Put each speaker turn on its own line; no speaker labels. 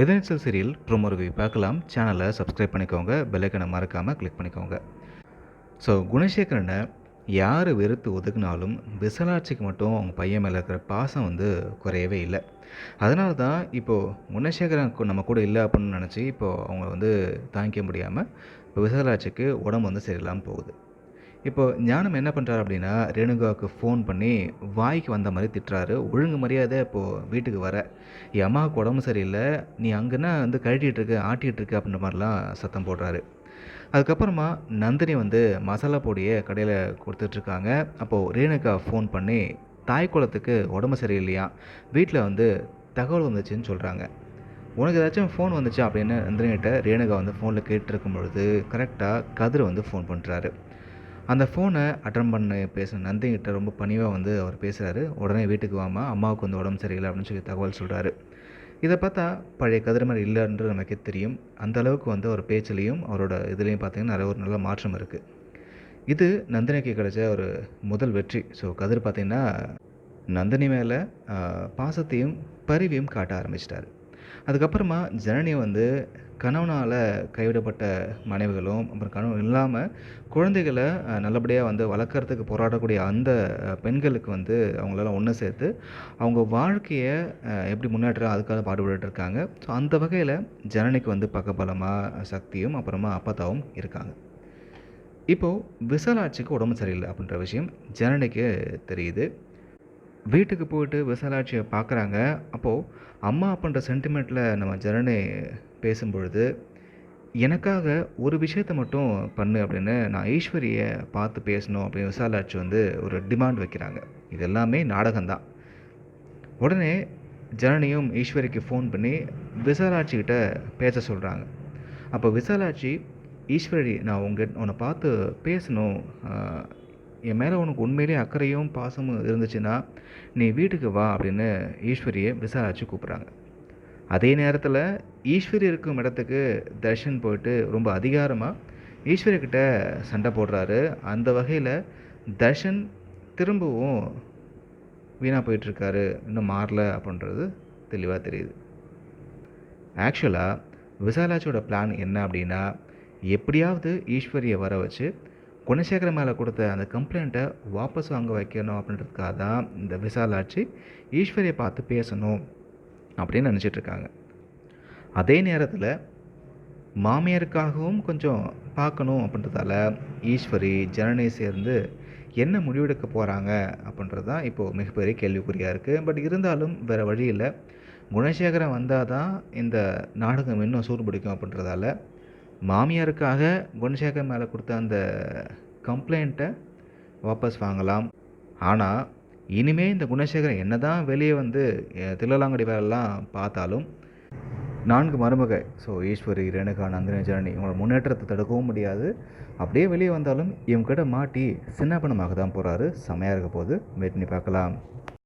எதனிச்சல் serial promo review பார்க்கலாம். சேனலை subscribe பண்ணிக்கோங்க. பெல்லைக்கனை மறக்காமல் கிளிக் பண்ணிக்கோங்க. ஸோ குணசேகரனை யார் வெறுத்து ஒதுக்குனாலும் விசலாட்சிக்கு மட்டும் அவங்க பையன் மேலே இருக்கிற பாசம் வந்து குறையவே இல்லை. அதனால தான் இப்போது குணசேகரன் நம்ம கூட இல்லை அப்படின்னு நினச்சி இப்போது அவங்க வந்து தாங்கிக்க முடியாமல் இப்போ விசாலாட்சிக்கு உடம்பு வந்து சரியில்லாமல் போகுது. இப்போ ஞானம் என்ன பண்ணுறாரு அப்படின்னா ரேணுகாவுக்கு ஃபோன் பண்ணி வாய்க்கு வந்த மாதிரி திட்டுறாரு. ஒழுங்கு மரியாதை இப்போது வீட்டுக்கு வர. என் அம்மாவுக்கு உடம்பு சரியில்லை. நீ அங்கன்னா வந்து கழட்டிட்டு இருக்க ஆட்டிகிட்டு அப்படின்ற மாதிரிலாம் சத்தம் போடுறாரு. அதுக்கப்புறமா நந்தினி வந்து மசாலா பொடியை கடையில் கொடுத்துட்ருக்காங்க அப்போது ரேணுகா ஃபோன் பண்ணி தாய் குளத்துக்கு உடம்பு சரியில்லையா? வீட்டில் வந்து தகவல் வந்துச்சுன்னு சொல்கிறாங்க உனக்கு ஏதாச்சும் ஃபோன் வந்துச்சு? அப்படின்னு நந்தினிகிட்ட ரேணுகா வந்து ஃபோனில் கேட்டுருக்கும் பொழுது கரெக்டாக கதிர் வந்து ஃபோன் பண்ணுறாரு அந்த ஃபோனை அட்டன் பண்ண பேசின நந்தினிகிட்ட ரொம்ப பணிவாக வந்து அவர் பேசுகிறாரு உடனே வீட்டுக்கு வாமா அம்மாவுக்கு வந்து உடம்பு சரியில்லை அப்படின்னு சொல்லி தகவல் சொல்கிறாரு இதை பார்த்தா பழைய கதிரமர் இல்லைன்றது நமக்கே தெரியும். அந்த அளவுக்கு வந்து அவர் பேச்சிலையும் அவரோட இதுலேயும் பார்த்திங்கன்னா நிறைய ஒரு நல்ல மாற்றம் இருக்குது இது நந்தினிக்கு கிடைச்ச ஒரு முதல் வெற்றி. ஸோ கதிர் பார்த்திங்கன்னா நந்தினி மேலே பாசத்தையும் பரிவையும் காட்ட ஆரம்பிச்சிட்டாரு. அதுக்கப்புறமா ஜனனி வந்து கணவனால் கைவிடப்பட்ட மனைவிகளும் அப்புறம் கணவன் இல்லாமல் குழந்தைகளை நல்லபடியாக வந்து வளர்க்குறதுக்கு போராடக்கூடிய அந்த பெண்களுக்கு வந்து அவங்களால ஒன்று சேர்த்து அவங்க வாழ்க்கையை எப்படி முன்னேற்றம் அதுக்காக பாடுபட்டு இருக்காங்க. ஸோ அந்த வகையில் ஜனனிக்கு வந்து பக்கபலமாக சக்தியும் அப்புறமா அப்பத்தாவும் இருக்காங்க. இப்போது விசாலாட்சிக்கு உடம்பு சரியில்லை அப்படின்ற விஷயம் ஜனனிக்கு தெரியுது. வீட்டுக்கு போயிட்டு விசாலாட்சியை பார்க்குறாங்க அப்போது அம்மா அப்படின்ற சென்டிமெண்ட்டில் நம்ம ஜனனி பேசும்பொழுது எனக்காக ஒரு விஷயத்த மட்டும் பண்ணு அப்படின்னு நான் ஈஸ்வரியை பார்த்து பேசணும் அப்படின்னு விசாலாட்சி வந்து ஒரு டிமாண்ட் வைக்கிறாங்க. இது எல்லாமே நாடகம்தான். உடனே ஜனனியும் ஈஸ்வரிக்கு ஃபோன் பண்ணி விசாலாட்சிக்கிட்ட பேச சொல்கிறாங்க அப்போ விசாலாட்சி ஈஸ்வரி நான் உங்க உன்னை பார்த்து பேசணும். என் மேலே உனக்கு உண்மையிலேயே அக்கறையும் பாசமும் இருந்துச்சுன்னா நீ வீட்டுக்கு வா அப்படின்னு ஈஸ்வரியை விசாலாட்சி கூப்பிட்றாங்க. அதே நேரத்தில் ஈஸ்வரி இருக்கும் இடத்துக்கு தர்ஷன் போயிட்டு ரொம்ப அதிகாரமாக ஈஸ்வரிக்கிட்ட சண்டை போடுறாரு. அந்த வகையில் தர்ஷன் திரும்பவும் வீணாக போயிட்டுருக்காரு இன்னும் மாறல அப்படின்றது தெளிவாக தெரியுது. ஆக்சுவலாக விசாலாட்சியோட பிளான் என்ன அப்படின்னா எப்படியாவது ஈஸ்வரியை வர வச்சு குணசேகர மேலே கொடுத்த அந்த கம்ப்ளைண்ட்டை வாபஸ் வாங்க வைக்கணும் அப்படின்றதுக்காக தான் இந்த விசாலாட்சி ஈஸ்வரியை பார்த்து பேசணும். அப்படின்னு நினச்சிட்டு இருக்காங்க அதே நேரத்தில் மாமியாருக்காகவும் கொஞ்சம் பார்க்கணும் அப்படின்றதால ஈஸ்வரி ஜனனை சேர்ந்து என்ன முடிவெடுக்க போகிறாங்க அப்படின்றது தான் இப்போது மிகப்பெரிய கேள்விக்குறியாக இருக்குது பட் இருந்தாலும் வேறு வழி இல்லை. குணசேகரன் வந்தால் தான் இந்த நாடகம் இன்னும் சூடுபிடிக்கும் அப்படின்றதால மாமியாருக்காக குணசேகரன் மேலே கொடுத்த அந்த கம்ப்ளைண்ட்டை வாபஸ் வாங்கலாம். ஆனால் இனிமே இந்த குணசேகரன் என்ன தான் வெளியே வந்து அஹ், தில்லலாங்கடி வேலைலாம் பார்த்தாலும் நான்கு மருமகை ஸோ ஈஸ்வரி ரேணுகா நந்தினி ஜனனி இவங்களோட முன்னேற்றத்தை தடுக்கவும் முடியாது. அப்படியே வெளியே வந்தாலும் இவங்ககிட்ட மாட்டி சின்ன பணமாக தான் போகிறாரு செமையாக இருக்க போது வெயிட் பண்ணி பார்க்கலாம்.